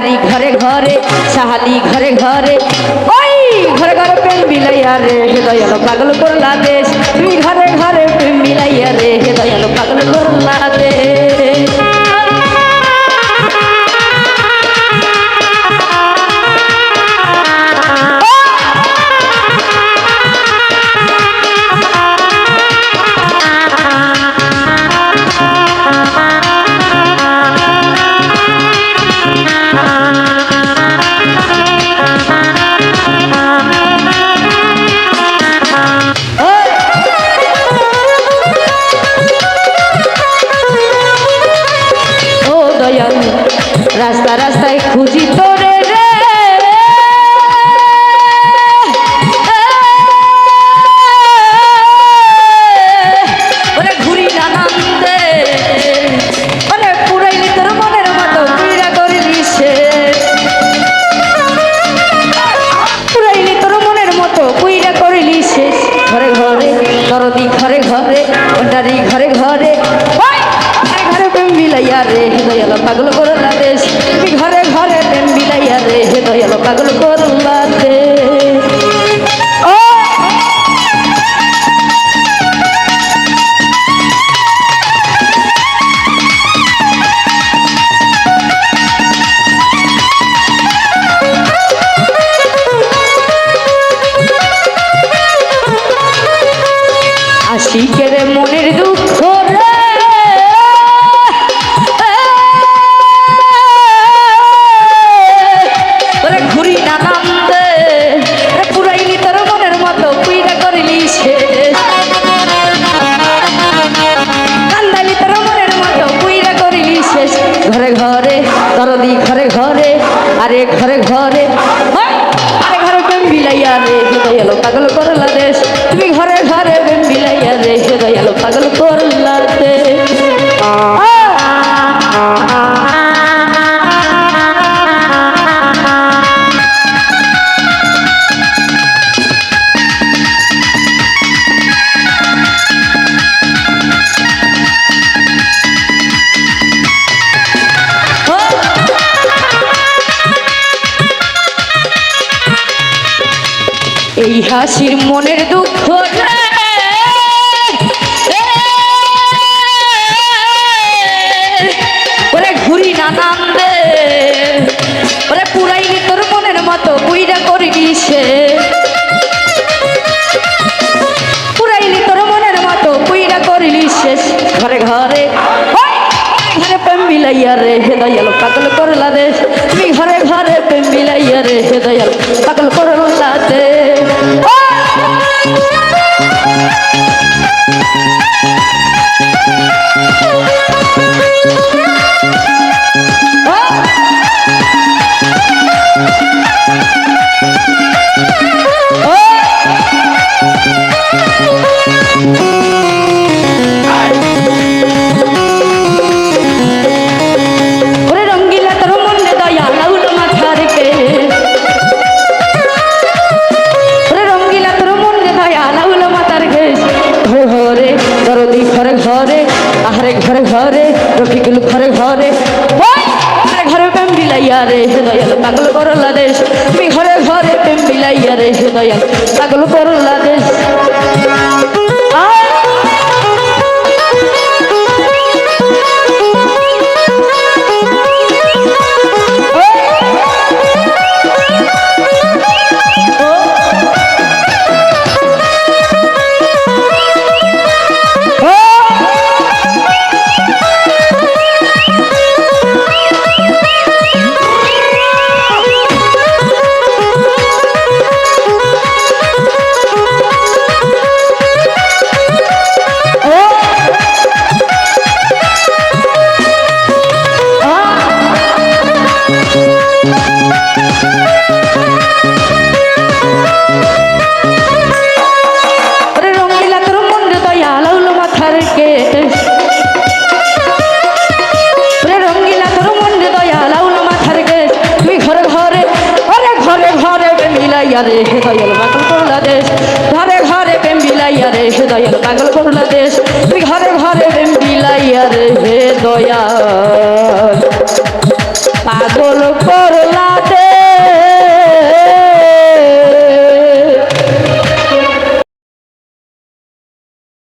ভণ্ডারি ঘরে ঘরে, সাহালি ঘরে ঘরে। ওই ঘরে ঘরে প্রেম বিলাইয়া রে, হে দয়ালো পাগল করলা দেশ। তুমি ঘরে ঘরে প্রেম বিলাইয়া রে, হে দয়ালো পাগল করলা বিলাইয়া রে হৃদয়াল পাগল করলা দেশ। ঘরে ঘরে প্রেম বিলাইয়া রে হৃদয়াল পাগল করলা হৃদয়ালো পাগল করলা হাসির মনের দুঃখ রে। ওরে ঘুরি নানান্দে ওরে পুরাইলি তোর মনের মতো কুইরা করবি সে। পুরাইলি তোর মনের মতো কুইরা করিলি শেষ ঘরে ঘরে! ঘরে প্রেম বিলাইয়া রে, হে দয়াল, পাগল করলা তুমি ঘরে ঘরে প্রেম বিলাইয়া রে, হে দয়াল, পাগল করলা ওরে ঘরে, রফিকুল ঘরে ঘরে! ঘরে প্রেম বিলাইয়া রে, হে পাগল করলা দেশ তুমি ঘরে ঘরে প্রেম বিলাইয়া রে, হে পাগল করলা দেশ ঘরে ঘরে প্রেম বিলাইয়া রে, হে পাগল করলা দেশ ঘরে ঘরে প্রেম বিলাইয়া রে, হে পাগল করলা দেশ ঘরে ঘরে প্রেম বিলাইয়া রে, হে দয়া